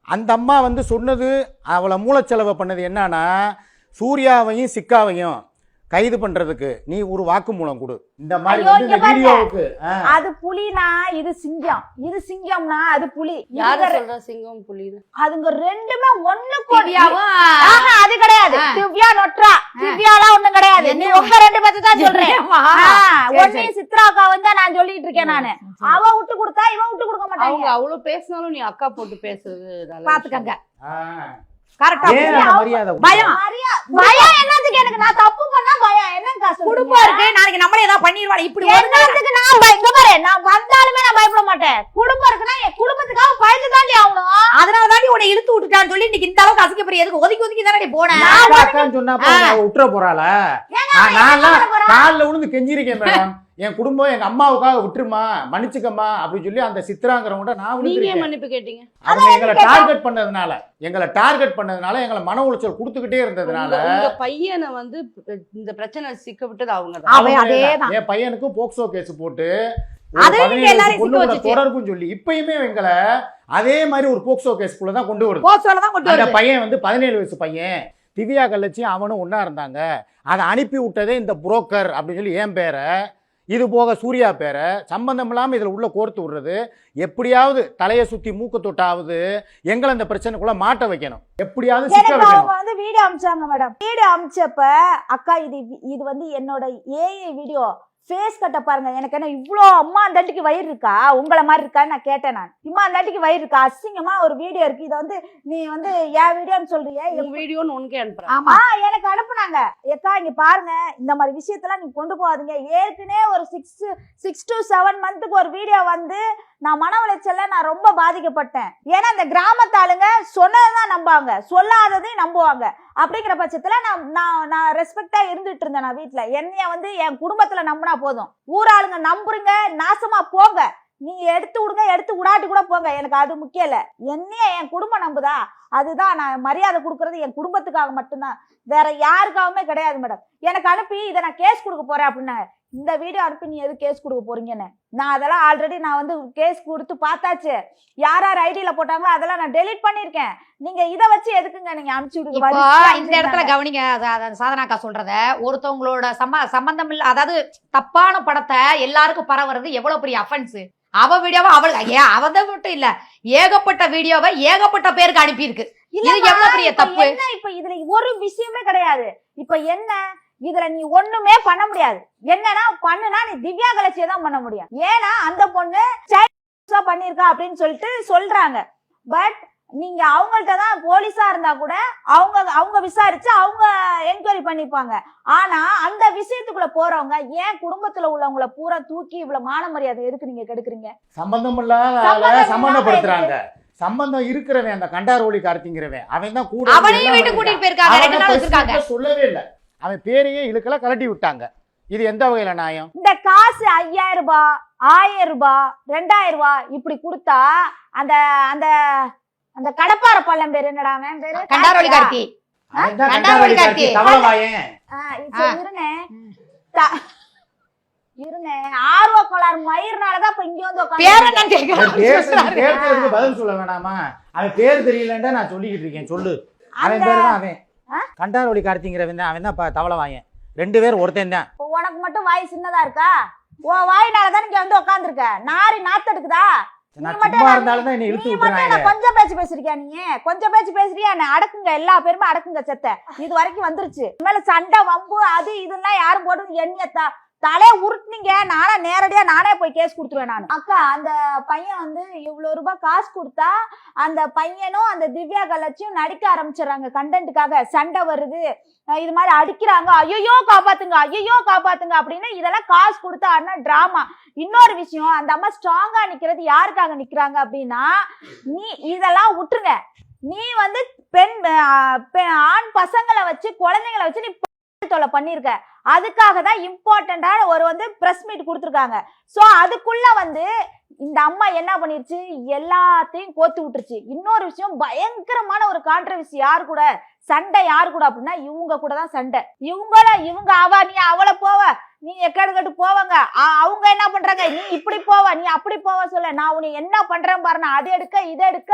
அந்த அம்மா வந்து சொன்னது அவளை மூலச்செலவை பண்ணது என்னன்னா சூர்யாவையும் சிக்காவையும் கைது பண்ணுறதுக்கு நீ ஒரு வாக்குமூலம் கொடு. இந்த மாதிரி வந்து இந்த. வீடியோவுக்கு அது புலினா இது சிங்கம். இது சிங்கம்னா அது புலி. யாரு சொல்றா சிங்கம் புலின்னு? அதுங்க ரெண்டுமே ஒண்ணு- ஆஹா, அது கிடையாது. திவ்யா நொட்ரா. திவ்யாலாம் ஒண்ணும் கிடையாது. நீ? உங்க ரெண்டு பேர்த்து தான் சொல்றேன். ஒன்னையும் சித்ராக்கா வந்து நான் சொல்லிட்டு இருக்கேன் நானு. அவ விட்டு கொடுத்தா இவன் விட்டு கொடுக்க அவங்க மாட்டாங்க அவ்வளவு பேசினாலும் நீ அக்கா போட்டு பேசுறது பாத்துக்கங்க. ஆ. கரெக்டா மரியாதை பயம். பயம். என்னத்துக்கு எனக்கு நான் தப்பு பண்ணா பயம்? என்னங்க குடும்பம் இருக்கு. நாளைக்கு நம்மளே ஏதாவது பண்ணிடுவாள் இப்படி என்னத்துக்கு நான் இங்க பாரு நான் வந்தாலுமே நான் பயப்பட மாட்டேன். குடும்பம் இருக்குன்னா என் குடும்பத்துக்காக பயந்து தாண்டி ஆகணும். அதனால உன்னை இழுத்து விட்டுட்டான்னு சொல்லி இன்னைக்கு இந்த அளவுக்கு அசிங்கப்படுற எதுக்கு ஒதுக்கி ஒதுக்கி தானே போனேன் சொன்னா விட்டுற போறாள. நான் காலில் விழுந்து கெஞ்சிருக்கேன் மேடம். என் குடும்பம் எங்க அம்மாவுக்காக விட்டுருமா? மன்னிச்சுக்கம்மா அப்படின்னு சொல்லி அந்த சித்ராங்கிறவங்க நான் நீங்க மன்னிப்பு கேட்டீங்க? அவங்க எங்களை டார்கெட் பண்ணதுனால எங்களை டார்கெட் பண்ணதுனால எங்களை மன உளைச்சல் கொடுத்துக்கிட்டே இருந்ததுனால உங்க- பையனை வந்து இந்த பிரச்சனை சிக்க விட்டது அவங்க தான் அவன் என் பையனுக்கு போக்சோ கேஸ் போட்டு ஒரு அதையும் நீங்க 17 எல்லாரையும் பொண்ணு சிக்க கூட வச்சுச்சு. தொடர்புன்னு சொல்லி இப்பயுமே எங்களை அதே மாதிரி ஒரு போக்சோ கேஸ்க்குள்ள தான் கொண்டு வருது. போக்சோல தான் கொண்டு அந்த பையன் வந்து பதினேழு வயசு பையன். திவ்யா கள்ளச்சியும் அவனும் ஒண்ணா இருந்தாங்க. அதை அனுப்பி விட்டதே இந்த புரோக்கர் அப்படின்னு சொல்லி என் பேரை இது போக சூர்யா பேரை சம்பந்தம் இல்லாமல் இதில் உள்ள கோர்த்து விடுறது. எப்படியாவது தலையை சுற்றி மூக்கு தொட்டாவது எங்களை இந்த பிரச்சனைக்குள்ள மாட்ட வைக்கணும். எப்படியாவது அவங்க வந்து வீடியோ அமிச்சாங்க மேடம் வீடியோ அமிச்சப்ப அக்கா இது இது வந்து என்னோட ஏஐ வீடியோ ஃபேஸ் கட்ட பாருங்க. எனக்கு என்ன இவ்வளோ அம்மா அந்த அண்டிக்கு வயிறு இருக்கா? உங்களை மாதிரி இருக்கான்னு நான் கேட்டேன் நான். இம்மா அந்த அண்டிக்கு வயிறு இருக்கா? அசிங்கமா ஒரு வீடியோ இருக்கு. இதை வந்து நீ வந்து என் வீடியோன்னு சொல்றியே? உன் வீடியோன்னு உனக்கே அனுப்புறேன். ஆமா. எனக்கு அனுப்புனாங்க. ஏக்கா இங்க பாருங்க. இந்த மாதிரி விஷயத்தெல்லாம் நீங்க கொண்டு போகாதீங்க. ஏற்கனவே ஒரு சிக்ஸ் சிக்ஸ் டு செவன் மந்த்துக்கு ஒரு வீடியோ வந்து நான் மன உளைச்சல்ல நான் ரொம்ப பாதிக்கப்பட்டேன். ஏன்னா இந்த கிராமத்தாளுங்க சொன்னதான் நம்புவாங்க சொல்லாததையும் நம்புவாங்க. அப்படிங்கிற பட்சத்துல நான் நான் நான் ரெஸ்பெக்டா இருந்துட்டு இருந்தேன் நான் வீட்டில் என்னைய வந்து என் குடும்பத்துல நம்பினா போதும். ஊராளுங்க நம்புறீங்க நாசமா போங்க. நீங்க எடுத்து விடுங்க எடுத்து விடாட்டி கூட போங்க. எனக்கு அது முக்கியம் இல்ல. என்னைய என் குடும்பம் நம்புதா? அதுதான் நான் மரியாதை கொடுக்கறது என் குடும்பத்துக்காக மட்டும்தான். வேற யாருக்காகவுமே கிடையாது மேடம் எனக்கு அனுப்பி இதை நான் கேஸ் கொடுக்க போறேன் அப்படின்னாங்க. இந்த வீடியோ அனுப்பி நீ எது கேஸ் கொடுக்க போறீங்கன்னு? நான் அதெல்லாம் ஆல்ரெடி நான் வந்து கேஸ் கொடுத்து பார்த்தாச்சு. யார் யார் ஐடியில போட்டாங்களோ அதெல்லாம் நான் டெலீட் பண்ணிருக்கேன் நீங்க இதை வச்சு எதுக்குங்க நீங்க அனுப்பிச்சு விடுங்க? இந்த இடத்துல கவனிங்க. சாதனாக்கா சொல்றத. ஒருத்தவங்களோட சம்ம சம்பந்தம் இல்ல அதாவது தப்பான படத்தை எல்லாருக்கும் பரவுறது எவ்வளவு பெரிய அஃபென்ஸ் அவ வீடியோவை அவளுக்கு ஏன் அவத மட்டும் இல்ல. ஏகப்பட்ட வீடியோவை ஏகப்பட்ட பேருக்கு அனுப்பியிருக்கு. இது எவ்வளவு பெரிய தப்பு? என்ன இப்ப இதுல ஒரு விஷயமே கிடையாது. இப்ப என்ன இதுல நீ ஒண்ணுமே பண்ண முடியாது. என்னன்னா பண்ணுனா நீ திவ்யா கலட்சியை தான் பண்ண முடியும். ஏன்னா அந்த பொண்ணு சைல்ட் பண்ணிருக்கா அப்படின்னு சொல்லிட்டு சொல்றாங்க. பட் நீங்க அவங்கள்ட்ட தான் போலீஸா இருந்தா கூட அவங்க அவங்க விசாரிச்சு அவங்க என்கொயரி பண்ணிப்பாங்க. ஆனா அந்த விஷயத்துக்குள்ள போறவங்க ஏன் குடும்பத்துல உள்ளவங்கள பூரா தூக்கி இவ்வளவு மான மரியாதை எதுக்கு நீங்க கெடுக்குறீங்க? சம்பந்தம் இல்லாத சம்பந்தப்படுத்துறாங்க சம்பந்தம் இருக்கிறவன் அந்த கண்டாரோலி கார்த்திங்கிறவன் அவன் தான் கூட அவனையும் பண்ணிருக்கான். கூட்டிட்டு போயிருக்காங்க. சொல்லவே இல்லை. அவன் பேரையே இழுக்கல கலட்டி விட்டாங்க. இது எந்த வகையில நியாயம்? இந்த காசு ஐயாயிரம் ரூபாய் ஆயிரம் ரூபாய் ரெண்டாயிரம் ரூபாய் இப்படி கொடுத்தா அந்த அந்த அந்த கடப்பார பள்ளம் பேர் என்னடா அவன் பேரு? கண்டாரோலி கார்த்தி. கண்டாரோலி. தவளவாயன். இருனே. இருனே. ஆர்வ கோளாறு மயிர்னாலதான் இப்ப இங்க வந்து பேசுறதுக்கு பதில் சொல்ல வேணாமா? அவன் பேர் தெரியலன்னா நான் சொல்லிக்கிட்டு இருக்கேன். சொல்லு. அவன் பேர் தான் அவன். ஆ? கண்டாரோலி கார்த்திங்கிறவன் தான் அவன் தான் ப- தவளவாயன் ரெண்டு பேர் ஒருத்தன் தான். உனக்கு மட்டும் வாய் சின்னதா இருக்கா? உன் வாயினாலதான் இங்க வந்து உட்காந்துருக்க நாரி நாத்தெடுக்குதா தான் கொஞ்சம் பேச்சு பேசுறியா நீ? கொஞ்சம் பேச்சு பேசுறியா அடக்குங்க எல்லா பேருமே அடக்குங்க செத்த. இது வரைக்கும் வந்துருச்சு. மேல சண்டை வம்பு அது இதெல்லாம் யாரும் போட்டு எண்ணெய த தலைய உருட்டுனீங்க நானே நேரடியா நானே போய் கேஸ் கொடுத்துருவேன் நான். அக்கா அந்த பையன் வந்து இவ்வளவு ரூபாய் காசு கொடுத்தா அந்த பையனும் அந்த திவ்யா கலட்சியும் நடிக்க ஆரம்பிச்சிடுறாங்க கண்டென்ட்டுக்காக சண்டை வருது. இது மாதிரி அடிக்கிறாங்க. ஐயோ காப்பாத்துங்க ஐயோ காப்பாத்துங்க அப்படின்னு இதெல்லாம் காசு கொடுத்தா ஆனா டிராமா இன்னொரு விஷயம் அந்த அம்மா ஸ்ட்ராங்கா நிக்கிறது யாருக்காக நிக்கிறாங்க அப்படின்னா நீ இதெல்லாம் விட்டுருங்க. நீ வந்து பெண் ஆண் பசங்களை வச்சு குழந்தைங்களை வச்சு நீ தொலை பண்ணியிருக்க. அதுக்காக தான் இம்பார்ட்டண்டா ஒரு வந்து ப்ரெஸ் மீட் கொடுத்துருக்காங்க. ஸோ அதுக்குள்ளே வந்து இந்த அம்மா என்ன பண்ணிருச்சு? எல்லாத்தையும் கோத்து விட்டுருச்சு. இன்னொரு விஷயம் பயங்கரமான ஒரு கான்ட்ரவர்சி யார் கூட? சண்டை யார் கூட அப்படின்னா இவங்க கூட தான் சண்டை. இவங்கள இவங்க அவ நீ அவளை போவ. நீ எக்கடு கட்டு போவாங்க. அவங்க என்ன பண்றாங்க? நீ இப்படி போவ நீ அப்படி போவ சொல்ல. நான் உன்னை என்ன பண்றேன் பாருன்னா அதை எடுக்க இதை எடுக்க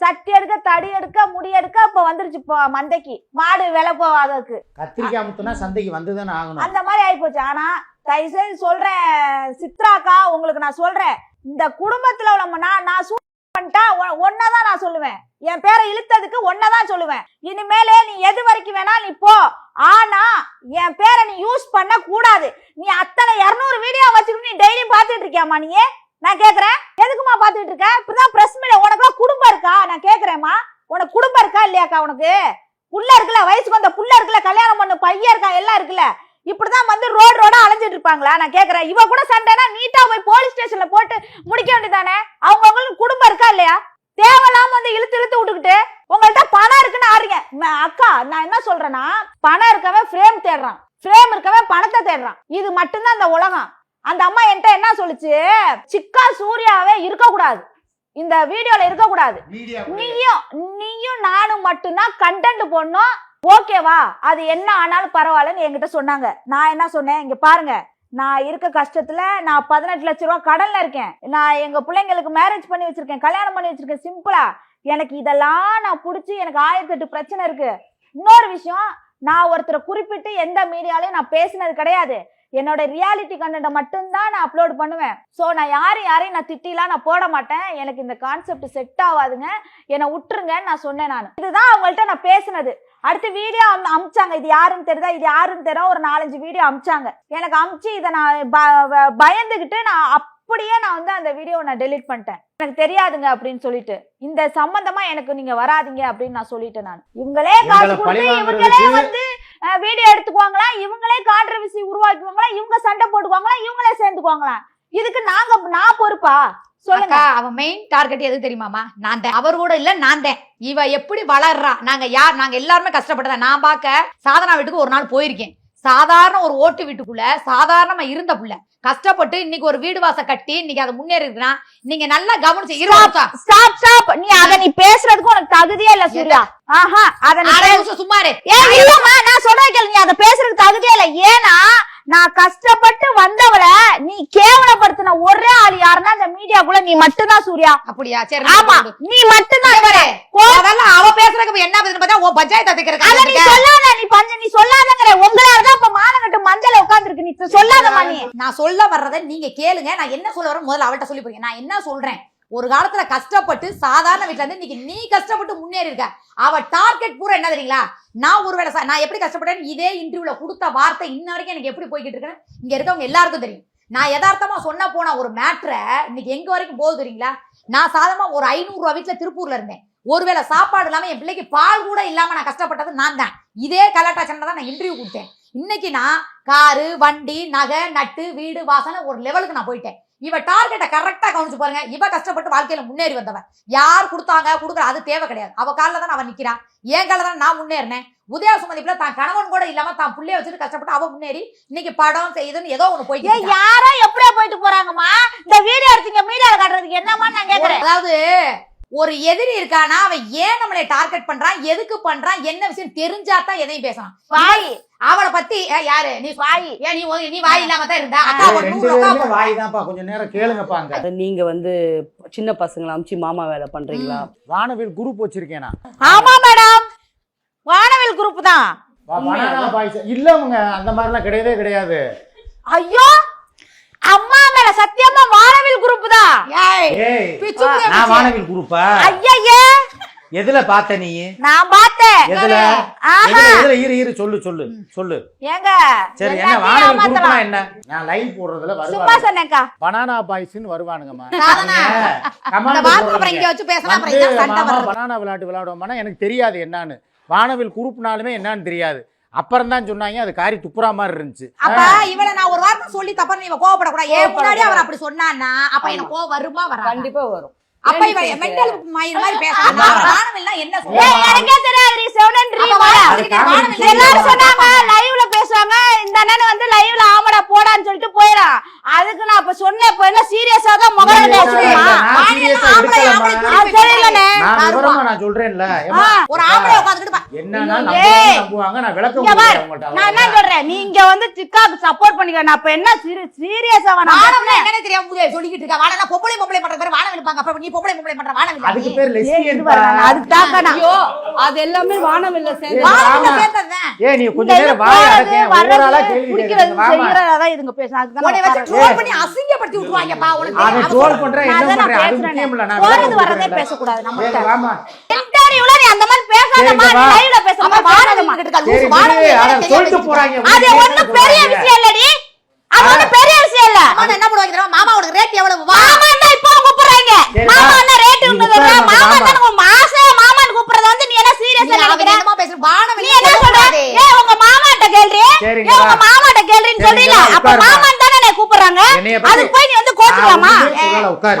சட்டி எடுக்க தடி எடுக்க முடி எடுக்க இப்ப வந்துருச்சு இப்போ மந்தைக்கு. மாடு விலை போவாததுக்கு கத்திரிக்காய் முத்துனா சந்தைக்கு வந்துதானே ஆகணும். அந்த மாதிரி ஆயிப்போச்சு. ஆனா தயவு செய்து சொல்றேன் சித்ராக்கா உங்களுக்கு நான் சொல்றேன் இந்த குடும்பத்துல உள்ள நான் பண்ணிட்டா ஒன்னதான் நான் சொல்லுவேன். என் பேரை இழுத்ததுக்கு ஒன்னதான் சொல்லுவேன். இனிமேலே நீ எது வரைக்கும் வேணா நீ போ. ஆனா என் பேரை நீ யூஸ் பண்ண கூடாது நீ அத்தனை இருநூறு வீடியோ வச்சுக்கிட்டு நீ டெய்லி பாத்துட்டு இருக்கியாமா நீ? நான் கேக்குறேன். எதுக்குமா பாத்துட்டு இருக்க? இப்படிதான் பிரஸ் மீடியா உனக்கு குடும்பம் இருக்கா? நான் கேக்குறேன்மா. உனக்கு குடும்பம் இருக்கா இல்லையாக்கா உனக்கு? புள்ள இருக்குல்ல வயசுக்கு வந்த புள்ள இருக்குல்ல கல்யாணம் பண்ண பையன் இருக்கா எல்லாம் இருக்குல்ல. இப்படிதான் வந்து ரோடு ரோடா அலைஞ்சிட்டு இருப்பாங்களா? நான் கேக்குறேன். இவ கூட சண்டைனா நீட்டா போய் போலீஸ் ஸ்டேஷன்ல போட்டு முடிக்க வேண்டியதானே அவங்கவுங்களுக்கு குடும்பம் இருக்கா இல்லையா? தேவையில்லாம வந்து இழுத்து இழுத்து விட்டுக்கிட்டு உங்கள்ட்ட பணம் இருக்குன்னு ஆறுங்க அக்கா நான் என்ன சொல்றேன்னா பணம் இருக்கவன் ஃப்ரேம் தேடுறான். ஃப்ரேம் இருக்கவன் பணத்தை தேடுறான். இது மட்டும்தான் அந்த உலகம். அந்த அம்மா என்கிட்ட என்ன சொல்லுச்சு? சிக்கா சூர்யாவே இருக்க கூடாது இந்த வீடியோல இருக்க கூடாது நீயும் நீயும் நானும் மட்டும்தான் கண்டென்ட் போடணும். ஓகேவா அது என்ன ஆனாலும் பரவாயில்லன்னு என்கிட்ட சொன்னாங்க. நான் என்ன சொன்னேன்? இங்க பாருங்க. நான் இருக்க கஷ்டத்துல நான் பதினெட்டு லட்ச ரூபா கடன்ல இருக்கேன். நான் எங்க பிள்ளைங்களுக்கு மேரேஜ் பண்ணி வச்சிருக்கேன். கல்யாணம் பண்ணி வச்சிருக்கேன். சிம்பிளா எனக்கு இதெல்லாம் நான் புடிச்சு எனக்கு ஆயிரத்தி எட்டு பிரச்சனை இருக்கு. இன்னொரு விஷயம் நான் ஒருத்தரை குறிப்பிட்டு எந்த மீடியாலையும் நான் பேசினது கிடையாது. என்னோட ரியாலிட்டி கண்டென்ட்டை மட்டும்தான் நான் அப்லோட் பண்ணுவேன். ஸோ நான் யாரையும் யாரையும் நான் திட்டிலாம் நான் போட மாட்டேன். எனக்கு இந்த கான்செப்ட் செட் ஆகாதுங்க. என்னை விட்டுருங்கன்னு நான் சொன்னேன் நான். இதுதான் அவங்கள்ட்ட நான் பேசினது. அடுத்து வீடியோ அமிச்சாங்க. இது யாருன்னு தெரியுதா? இது யாருன்னு தெரியா ஒரு நாலஞ்சு வீடியோ அமிச்சாங்க. எனக்கு அமிச்சு இதை நான் ப- ப- பயந்துகிட்டு நான் அப்படியே நான் வந்து அந்த வீடியோவை நான் டெலீட் பண்ணிட்டேன். எனக்கு தெரியாதுங்க அப்படின்னு சொல்லிட்டு. இந்த சம்பந்தமா எனக்கு நீங்க வராதீங்க அப்படின்னு நான் சொல்லிட்டேன் நான். இவங்களே காசு இவங்களே வந்து வீடியோ எடுத்துக்குவாங்களா? இவங்களே கான்ட்ரவர்சி உருவாக்குவாங்களா? இவங்க சண்டை போட்டுக்குவாங்களா? இவங்களே சேர்ந்துக்குவாங்களா? இதுக்கு நாங்க நான் பொறுப்பா? சொல்லுங்க. அவ அவன் மெயின் டார்கெட் எது தெரியுமாமா நான் தான். அவர் கூட இல்ல நான் தான். இவ எப்படி வளர்றா? நாங்க யார்? நாங்க எல்லாருமே கஷ்டப்பட்டதா நான் பார்க்க சாதனா வீட்டுக்கு ஒரு நாள் போயிருக்கேன். சாதாரண ஒரு ஓட்டு வீட்டுக்குள்ள சாதாரணமா இருந்த புள்ள கஷ்டப்பட்டு இன்னைக்கு ஒரு வீடு வாச கட்டி இன்னைக்கு அது முன்னேறி நீங்க நல்லா கவனிச்சு ஸ்டாப் ஸ்டாப் நீ அத நீ பேசுறதுக்கு உனக்கு தகுதியே இல்ல சூர்யா. ஆஹா அத நீ அரை பேச- நிமிஷம் சும்மா இரு. ஏன் இல்லம்மா நான் சொல்றேன் நீ அத பேசுறதுக்கு தகுதியே இல்ல. ஏன்னா நான் கஷ்டப்பட்டு வந்தவளை நீ கேவலப்படுத்தின ஒரே ஆள் யாருன்னா இந்த மீடியாக்குள்ள நீ மட்டும்தான் சூர்யா. அப்படியா? சரி ஆமா. நீ மட்டும்தான் கோ- அதெல்லாம் அவ பேசுறதுக்கு என்ன பதில் பார்த்தா உன் பஞ்சாயத்து அத நீ சொல்லாத நீ பஞ்ச நீ சொல்லாதங்கிற உங்களாலதான் இப்ப மானங்கட்டு மஞ்சள் உட்கார்ந்துருக்கு. நீ சொல்லாதம்மா நீ. நான் சொல்ல வர்றதை நீங்க கேளுங்க. நான் என்ன சொல்ல வரேன் முதல்ல அவள்கிட்ட சொல்லி போறீங்க நான் என்ன சொல்றேன்? ஒரு காலத்துல கஷ்டப்பட்டு சாதாரண வீட்டுல இருந்து இன்னைக்கு நீ கஷ்டப்பட்டு முன்னேறி இருக்க அவ டார்கெட் பூரா என்ன தெரியுங்களா? நான் ஒருவேளை ச- நான் எப்படி கஷ்டப்பட்டேன் இதே இன்டர்வியூல கொடுத்த வார்த்தை இன்ன வரைக்கும் எனக்கு எப்படி போய்கிட்டு இருக்கேன் இங்க இருக்கவங்க எல்லாருக்கும் தெரியும். நான் யதார்த்தமா சொன்ன போன ஒரு மேட்ரை இன்னைக்கு எங்க வரைக்கும் போகுது தெரியுங்களா? நான் சாதாரணமா ஒரு ஐநூறு ரூபா வீட்டுல திருப்பூர்ல இருந்தேன். ஒருவேளை சாப்பாடு இல்லாம என் பிள்ளைக்கு பால் கூட இல்லாம நான் கஷ்டப்பட்டது நான் தான். இதே கலாட்டா சண்டை தான் நான் இன்டர்வியூ கொடுத்தேன். இன்னைக்கு நான் காரு வண்டி நகை நட்டு வீடு வாசனை ஒரு லெவலுக்கு நான் போயிட்டேன். இவ டார்கெட்டை கரெக்டா கவனிச்சு பாருங்க. இவ கஷ்டப்பட்டு வாழ்க்கையில முன்னேறி வந்தவன் யார் கொடுத்தாங்க கொடுக்குற அது தேவை கிடையாது. அவ காலில் தான் அவன் நிக்கிறான் என் காலில் தான் நான் முன்னேறினேன். உதயா சுமதிப்புல தான் கணவன் கூட இல்லாம தான் புள்ளைய வச்சுட்டு கஷ்டப்பட்டு அவ முன்னேறி இன்னைக்கு படம் செய்யுதுன்னு ஏதோ ஒண்ணு போயிட்டு யாரோ எப்படியோ போயிட்டு போறாங்கம்மா? இந்த வீடியோ எடுத்தீங்க மீடியால காட்டுறதுக்கு என்னமா நான் கேக்குறேன். அதாவது ஒரு எதிரி இருக்கானா அவன் ஏன் நம்மளை டார்கெட் பண்றான் எதுக்கு பண்றான் என்ன விஷயம் தெரிஞ்சா தான் எதையும் பேசலாம். வாய். அவளை பத்தி யாரு? நீ வாய். ஏன் நீ நீ வாய் இல்லாம தான் இருந்தா. அக்கா வாய் தான்ப்பா கொஞ்சம் நேரம் கேளுங்கப்பா அங்க. அது நீங்க வந்து சின்ன பசங்களை அமுச்சு மாமா வேலை பண்றீங்களா? வானவில் குரூப் வச்சிருக்கேன் ஆமா மேடம். வானவில் குரூப் தான். boys. இல்லவங்க அந்த மாதிரிலாம் கிடையவே கிடையாது. ஐயோ! அம்மா மேல சத்தியமா குரூப் தான் ஏய், நான். வானவில் குரூப்பா? ஐயையே. எதுல பார்த்த நீ? நான் பார்த்தேன். எதுல? ஆஹா எதுல எதுல? இரு இரு சொல்லு சொல்லு சொல்லு. ஏங்க சரி என்ன வானவில் குரூப்னா. என்ன? நான் லைவ் போடுறதுல சும்மா வருவாங்க சொன்னேன்க்கா. பனானா பாய்ஸ்னு வருவானுங்கம்மா. இந்த வார்த்தை அப்புறம் இங்க வச்சு பேசினா அப்புறம் இதான் சண்டை வர்றது. பனானா விளையாட்டு விளையாடுவோம்னா எனக்கு தெரியாது என்னன்னு. வானவில் குரூப்னாலுமே என்னன்னு தெரியாது. அப்புறம் தான் சொன்னாங்க அது காரி துப்புரா மாதிரி இருந்துச்சு. அப்ப இவள நான் ஒரு வார்த்தை சொல்லி தப்பா நீ கோவப்படக்கூடாது. ஏன் முன்னாடி அவர் அப்படி சொன்னான்னா அப்ப எனக்கு கோவம் வருமா வராதா? கண்டிப்பா வரும். அப்ப இவ மெண்டல் மயிர் மாதிரி பேசுறாங்க வானவில்னா என்ன ஏய், சொல்லுவாங்க எனக்கே தெரியாது நீ செவனன் ட்ரீ அப்ப போடா. அது காமெடி எல்லாரும் சொன்னாங்க லைவ்ல பேசுவாங்க இந்த அண்ணன் வந்து லைவ்ல ஆமாடா போடான்னு சொல்லிட்டு போயிடான் அதுக்கு நான் இப்ப சொன்னேன் இப்ப என்ன சீரியஸா தான் இல்ல, நான் சொல்றேன்ல. ஒரு ஆம்பளை என்னன்னா. நம்புவாங்க விளக்கம் என்ன. சொல்றேன்? நீங்க வந்து சிக்காக்கு சப்போர்ட் பண்ணிக்க நான் இப்ப என்ன சீரியஸா வானவில்னா என்னன்னு தெரியாம சொல்லிக்கிட்டு இருக்கா? வானவில்னா பொம்பளை பொம்பளை பண்ற பேர் வானவில் இருப்பாங்க அப்ப நீ பொம்பளை பொம்பளை பண்ற வானவில் அதுக்கு பேர் லெஸ்பியன் அதுக்கு தாக்க நான் ஐயோ அது எல்லாமே சேர்ந்து. சேர்த்ததுதான் ஏ நீ கொஞ்ச நேரம் வாய வர்றது, குடிக்கிறது கேட்குறீங்க வாமா செய்யறதா இதுங்க பேசுறாங்க அதுக்கு தான் உன்னை நான் வச்சு உட்கார்றேன். ட்ரோல் பண்ணி அசிங்கப்படுத்தி விட்டுருவாங்கப்பா உனக்கு அதை தெரியும். ட்ரோல் பண்றேன் என்ன அதான் நான் பண்றேன் அது பேசுறேனே. முக்கியம் இல்ல நான் போறது விளக்கம் வர்றதே கொடுக்குறேன்ல. பேசக்கூடாது சரி, நம்மகிட்ட. வாமா இன்டர்வியூல நீ அந்த மாதிரி பேசாதம்மா சரி, நீ வா. லைவ்ல பேசுறமா அப்ப வானவில்மா வானவில் கிட்ட சரி லூசு, வானவில் விடு, என்ன அதை தெரியாது சொல்லிட்டு வச்சுக்க. போறாங்க அது உனக்கு ஒண்ணும் என்ன பெரிய? விஷயம் இல்லடி அது ஒண்ணும் பெரிய விஷயம் இல்ல மாமா என்ன பண்ணுவாங்க தெரியுமா? மாமா உனக்கு ரேட் எவ்வளவு வா மாமா இப்போ கூப்பிடுறாங்க மாமா. என்ன ரேட் உட்காரு, மாமா மாமா. தான் உங்க ஆசை மாமான்னு கூப்பிடுறது வந்து நீ என்ன சீரியஸா நீ அவன் நினைக்கிற என்னமோ பேசுற வானவில் நீ என்ன சொல்ற? ஏய் உங்க மாமாட்ட கேள்றி? ஏய் உங்க. மாமாட்ட கேள்றின்னு சொல்றீல அப்ப. மாமான்னு தானே கூப்பிடுறாங்க? அதுக்கு போய் நீ வந்து கோச்சுக்கலாமா.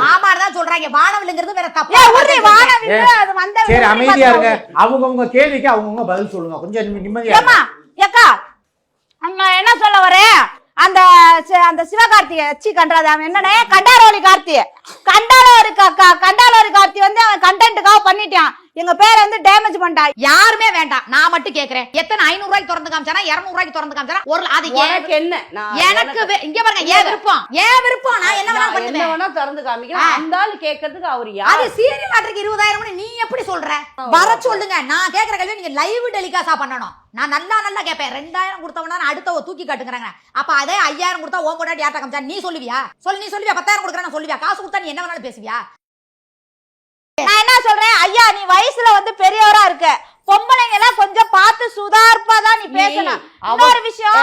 மாமான்னு தான் சொல்றாங்க. வானவில்ங்கிறது வேற தப்பா. ஏய் உறுதி வானவில் ஏய், அது வந்த சரி அமைதியா இருங்க. அவங்கவங்க கேள்விக்கு அவங்கவங்க பதில் சொல்லுங்க. கொஞ்சம் நிம்மதியா ஏக்கா நான் என்ன சொல்ல வரேன் அந்த அந்த சிவகார்த்திகை சி கண்டாது அவன் என்னனே? கண்டாரோலி கார்த்தி. கண்டாரோலி கா- கா- கண்டாரோலி கார்த்தி வந்து அவன் கண்டென்ட்டுக்காக பண்ணிட்டான். எங்க பேரை வந்து டேமேஜ் பண்ணிட்டா. யாருமே வேண்டாம். நான் மட்டும் கேக்குறேன். எத்தனை ஐநூறு ரூபாய்க்கு திறந்து காமிச்சானா? இருநூறு ரூபாய்க்கு திறந்து காமிச்சானா? ஒரு அது ஏன் உனக்கு என்ன? எனக்கு இங்க பாருங்க ஏன் விருப்பம். ஏன் விருப்பம். நான் என்ன என்ன பண்ணுவேன். வேணா திறந்து காமிக்கிறேன். அந்த ஆளு கேட்கறதுக்கு அவர் அது யார் சீரியல் ஆட்டுக்கு இருபதாயிரம் நீ எப்படி சொல்ற? வர சொல்லுங்க. நான் கேக்குற கேள்வி நீங்க லைவ் டெலிகாஸ்டா பண்ணணும். நான் நல்லா நல்லா கேட்பேன் ரெண்டாயிரம் கொடுத்தவனா நான் அடுத்தவ தூக்கி காட்டுங்கிறாங்க. அப்ப அதே ஐயாயிரம் கொடுத்தா ஓம் பொண்டாட்டி யார்ட்ட காமிச்சா நீ சொல்லுவியா? சொல்லு நீ சொல்லுவியா? பத்தாயிரம் கொடுக்குறேன் சொல்லுவியா? காசு கொடுத்தா நீ என்ன வேணாலும் பேசுவியா? நான் என்ன சொல்றேன்? ஐயா நீ வயசுல வந்து பெரியவரா இருக்க. பொம்பளைங்க எல்லாம் கொஞ்சம் பார்த்து சுதார்ப்பா தான் நீ பேசணும். இன்னொரு விஷயம்.